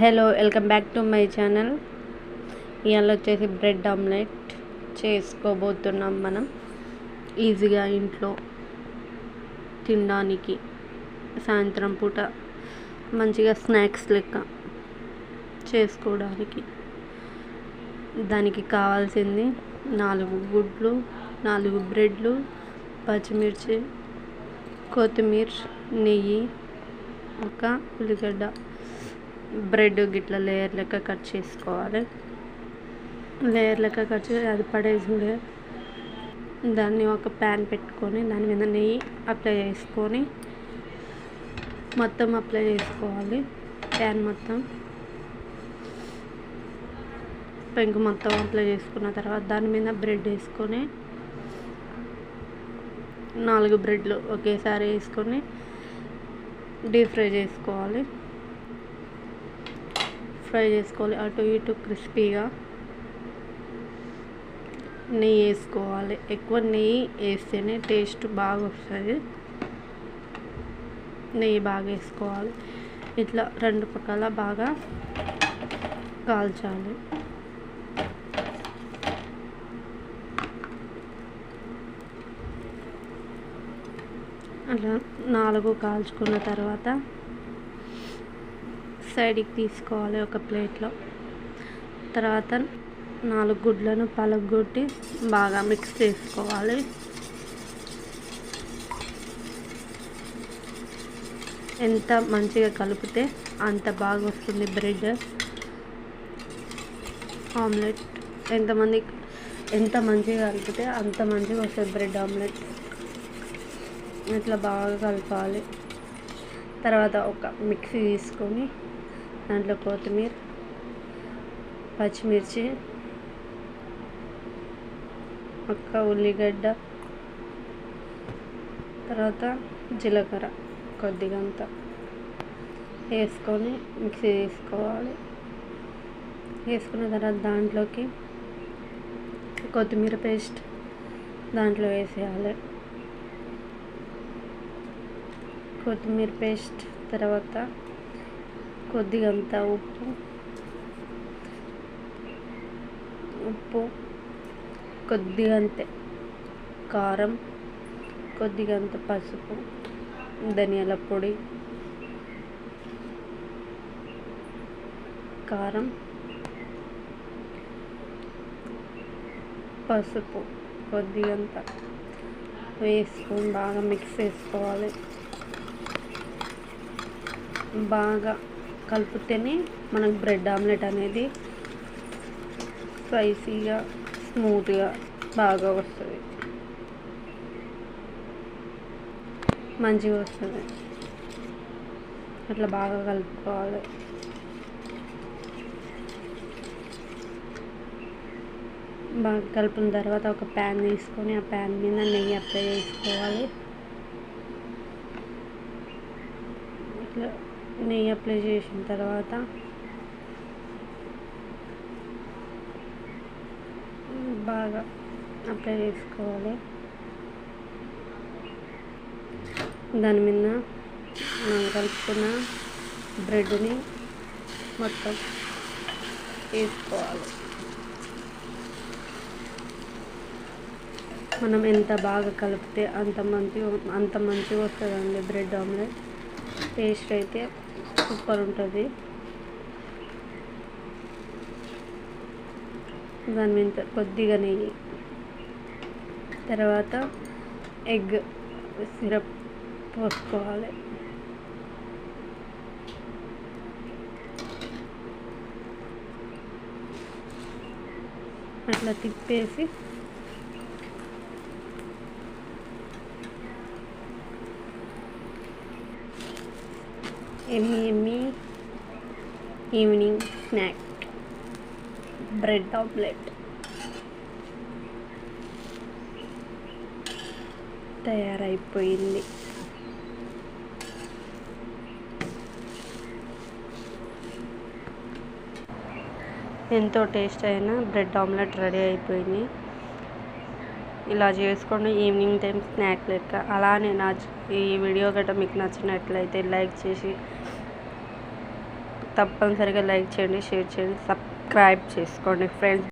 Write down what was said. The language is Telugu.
Hello welcome back to my channel. ఇవాళ వచ్చేసి బ్రెడ్ ఆమ్లెట్ చేసుకోబోతున్నాం మనం. ఈజీగా ఇంట్లో తినడానికి సాయంత్రం పూట మంచిగా స్నాక్స్ లెక్క చేసుకోవడానికి. దానికి కావాల్సింది నాలుగు గుడ్లు నాలుగు బ్రెడ్లు పచ్చిమిర్చి కొత్తిమీర నెయ్యి ఒక ఉల్లిగడ్డ. బ్రెడ్ గిట్ల లేయర్ లెక్క కట్ చేసుకోవాలి. లేయర్ లెక్క కట్ చేసి అది పడేసి దాన్ని ఒక ప్యాన్ పెట్టుకొని దాని మీద నెయ్యి అప్లై చేసుకొని మొత్తం అప్లై చేసుకోవాలి. ప్యాన్ మొత్తం. పెంకు మొత్తం అప్లై చేసుకున్న తర్వాత దాని మీద బ్రెడ్ వేసుకొని నాలుగు బ్రెడ్లు ఒకేసారి వేసుకొని డీప్ ఫ్రై చేసుకోవాలి. ఫ్రై చేసుకోవాలి. అటు ఇటు క్రిస్పీగా నెయ్యి వేసుకోవాలి. ఎక్కువ నెయ్యి వేస్తేనే టేస్ట్ బాగా వస్తుంది. నెయ్యి బాగా వేసుకోవాలి. ఇట్లా రెండు పక్కల బాగా కాల్చాలి. అలా నాలుగు కాల్చుకున్న తర్వాత సైడ్కి తీసుకోవాలి ఒక ప్లేట్లో. తర్వాత నాలుగు గుడ్లను పలగొట్టి బాగా మిక్స్ చేసుకోవాలి. ఎంత మంచిగా కలిపితే అంత బాగా వస్తుంది బ్రెడ్. ఆమ్లెట్. ఎంతమంది ఎంత మంచిగా కలిపితే అంత మంచిగా వస్తుంది బ్రెడ్ ఆమ్లెట్. ఇట్లా బాగా కలపాలి. తర్వాత ఒక మిక్సీ తీసుకొని దాంట్లో కొత్తిమీర పచ్చిమిర్చి ఒక్క ఉల్లిగడ్డ తర్వాత జీలకర్ర కొద్దిగా అంత వేసుకొని మిక్సీ వేసుకోవాలి వేసుకున్న తర్వాత దాంట్లోకి కొత్తిమీర పేస్ట్ దాంట్లో వేసేయాలి. కొత్తిమీర పేస్ట్ తర్వాత కొద్దిగంత ఉప్పు. ఉప్పు. కొద్దిగంతే. కారం. కొద్దిగంత పసుపు. ధనియాల పొడి. కారం. పసుపు. కొద్దిగంత. వేసుకొని బాగా మిక్స్ చేసుకోవాలి. బాగా కలిపితేనే మనకు బ్రెడ్ ఆమ్లెట్ అనేది స్పైసీగా స్మూత్గా బాగా వస్తుంది. మంచిగా వస్తుంది. అట్లా బాగా కలుపుకోవాలి. బాగా కలిపిన తర్వాత ఒక ప్యాన్ తీసుకొని ఆ ప్యాన్ మీద నెయ్యి అప్లై చేసుకోవాలి. ఇట్లా నెయ్యి అప్లై చేసిన తర్వాత బాగా అప్లై చేసుకోవాలి. దాని మీద మనం కలుపుకున్న బ్రెడ్ని మొత్తం వేసుకోవాలి. మనం ఎంత బాగా కలిపితే అంత మంచి అంత మంచిగా వస్తుందండి బ్రెడ్ ఆమ్లెట్ టేస్ట్ అయితే సూపర్ ఉంటుంది. దాని మీద కొద్దిగా నెయ్యి. తర్వాత ఎగ్ సిరప్ పోసుకోవాలి. అట్లా తిప్పేసి yummy yummy evening snack bread omelette తయారైపోయింది. ఎంతో టేస్ట్ అయిన బ్రెడ్ ఆమ్లెట్ రెడీ అయిపోయింది. ఇలా చేసుకోండి. ఈవినింగ్ టైం స్నాక్ లెక్క. అలానే నా ఈ వీడియో గట్రా మీకు నచ్చినట్లయితే లైక్ చేసి తప్పనిసరిగా లైక్ చేయండి షేర్ చేయండి సబ్స్క్రైబ్ చేసుకోండి ఫ్రెండ్స్.